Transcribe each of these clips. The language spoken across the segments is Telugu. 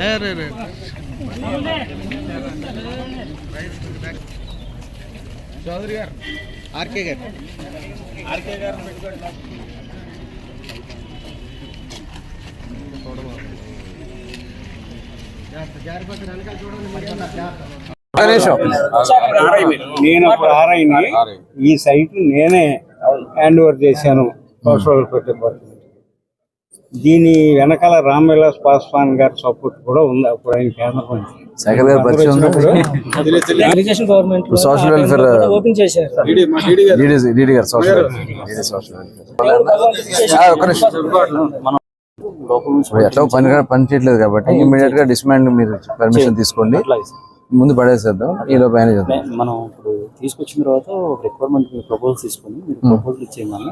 ఏ రే రే. చౌదరి గారు. ఆర్కే గారు. ఆర్కే గారు నేను అప్పుడు ఆర్ఐని ఈ సైట్ నేనే హ్యాండ్ ఓవర్ చేశాను. సోషల్ వెల్ఫేర్ డిపార్ట్మెంట్ దీని వెనకాల రామ్ విలాస్ పాస్వాన్ గారి సపోర్ట్ కూడా ఉంది అప్పుడు ఆయన కేంద్ర మంత్రి శేఖర్ గారు పరిచయం ఉందా? ఇరిగేషన్ గవర్నమెంట్ ఇప్పుడు సోషల్ వెల్ఫేర్ ఓపెన్ చేశారు. డీడీ డీడీ గారు. Social welfare DD social welfare ఆ, ఒక్క నిమిషం. ఇప్పుడు ఎట్లా పని పని చేయట్లేదు కాబట్టి ఇమీడియట్గా డిస్మాండ్ మీరు పర్మిషన్ తీసుకోండి. ముందు పడేసేద్దాం ఈ లోపు ఆయన చేద్దాం. మనం ఇప్పుడు తీసుకొచ్చిన తర్వాత ఒక రిక్వైర్మెంట్ ప్రపోజల్ తీసుకొని మీరు ప్రపోజల్ ఇచ్చేయమని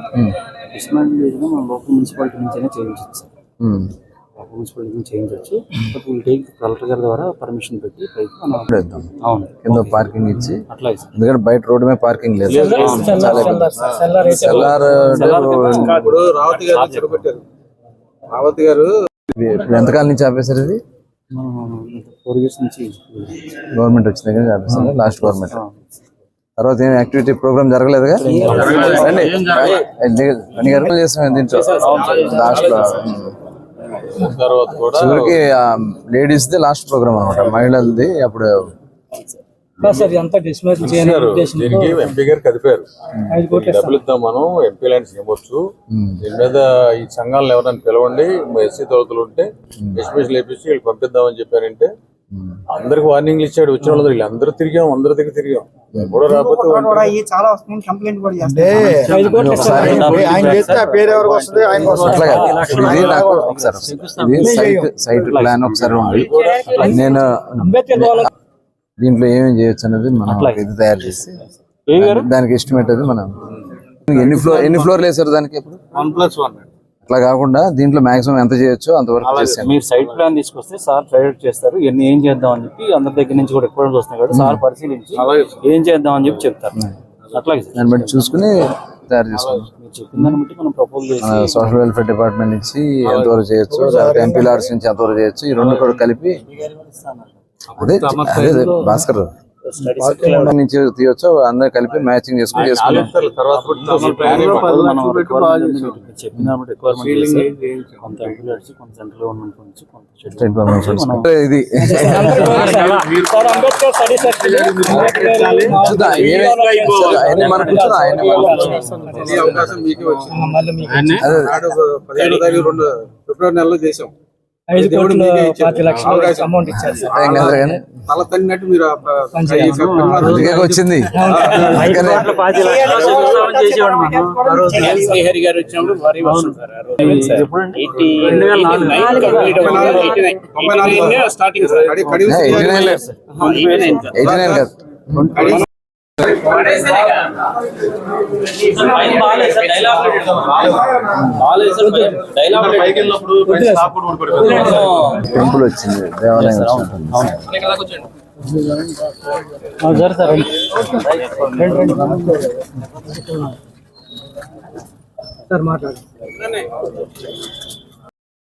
మనం లోకల్ మున్సిపాలిటీ నుంచి అయినా చేయించవచ్చు సార్. లోకల్ మున్సిపాలిటీ నుంచి చేయించవచ్చు. బట్ విల్ టేక్ కలెక్టర్ గారి ద్వారా పర్మిషన్ పెట్టి పైకి మనం పడేద్దాం. అవును. కింద పార్కింగ్ ఇచ్చి. అట్లాగే సార్. ఎందుకంటే బయట రోడ్డు మీద పార్కింగ్ లేదు. చాలా సెల్లార్ రావతి గారు రావతి ఎంతకాలం నుంచి ఆపేశారు ఇది? మనం ఫోర్ ఇయర్స్ నుంచి గవర్నమెంట్ వచ్చిన దగ్గర నుంచి ఆపేశారు లాస్ట్ గవర్నమెంట్. తర్వాత ఏం యాక్టివిటీ ప్రోగ్రామ్ గారు. చేసాం దీంట్లో లాస్ట్లో తర్వాత కూడా చివరికి లేడీస్ ది లాస్ట్ ప్రోగ్రామ్ అనమాట మహిళలది అప్పుడు సార్ డిస్మిస్ దీనికి ఎంపీ గారు కదిపారు ఐదు కోట్లు డబ్బులు ఇద్దాం మనం ఎంపీ ల్యాండ్స్ ఇవ్వచ్చు దీని మీద ఈ సంఘాలను ఎవరైనా పిలవండి ఎస్సీ తరగతులు ఉంటే ఎస్పీఎస్ లేపించి వీళ్ళు పంపిద్దామని చెప్పారంటే అందరికి వార్నింగ్లు ఇచ్చాడు. వచ్చిన వాళ్ళు వీళ్ళందరూ తిరిగాం అందరి దగ్గర తిరిగాం. కూడా రాకపోతే కూడా ఈ చాలా వస్తుంది కంప్లైంట్ కూడా చేస్తే ఐదు కోట్లు ఒకసారి ఆయన చేస్తే ఆ పేరు ఎవరికి వస్తుంది? ఆయనకు వస్తుంది అట్లా కాదు. ఇది నాకు ఒకసారి ఇది సైట్ సైట్ ప్లాన్ ఒకసారి ఉంది. నేను దీంట్లో ఏమేమి చేయొచ్చు అనేది మనం ఇది తయారు చేసి దానికి ఎస్టిమేట్ అది మనం ఎన్ని ఫ్లోర్ ఎన్ని ఫ్లోర్లు వేసారు దానికి ఇప్పుడు వన్ ప్లస్ వన్. అట్లా కాకుండా దీంట్లో మాక్సిమం ఎంత చేయొచ్చో అంతవరకు చేసాను మీరు సైట్ ప్లాన్ తీసుకొస్తే సార్ ట్రైడ్ చేస్తారు. ఎన్ని ఏం చేద్దాం అని చెప్పి అందరి దగ్గర నుంచి కూడా రిక్వైర్మెంట్స్ వస్తున్నాయి కాబట్టి సార్ పరిశీలించి ఏం చేద్దాం అని చెప్పి చెప్తారు. అట్లాగే సార్. దాన్ని బట్టి చూసుకుని తయారు చేసుకున్నాం సోషల్ వెల్ఫేర్ డిపార్ట్మెంట్ నుంచి ఎంతవరకు చేయొచ్చు లేకపోతే ఎంపీలార్స్ నుంచి ఎంతవరకు చేయొచ్చు ఈ రెండు కూడా కలిపి అదే భాస్కర్ నుంచి తీయొచ్చు అందరు కలిపి మ్యాచింగ్ చేసుకుని ఇది. ఫిబ్రవరి నెలలో చేసాం. ఐదు కోట్లు. పాతి లక్షలు. అమౌంట్ ఇచ్చారు తల తన్నినట్టు మీరు వచ్చింది శ్రీహరి గారు వచ్చినప్పుడు భారీ స్టార్టింగ్ టెంపుల్ వచ్చింది దేవాలయం వచ్చింది. సార్ సార్ సార్ మాట్లాడు